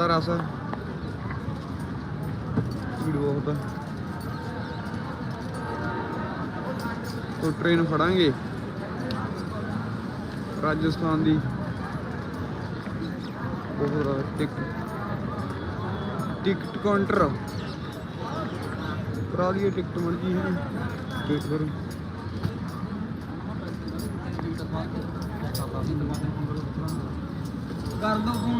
ਦਾ ਰਸ ਭੀੜ ਬਹੁਤ ਆ। ਟ੍ਰੇਨ ਫੜਾਂਗੇ। ਰਾਜਸਥਾਨ ਦੀ। ਬਹੁਤ ਟਿਕਟ ਟਿਕਟ ਕਾਊਂਟਰ ਕਰਾ ਲਈਏ ਟਿਕਟ ਮਰਜ਼ੀ ਹੈ ਵੇਟ ਕਰੋ ਕਰ ਦੋ ਫੋਨ।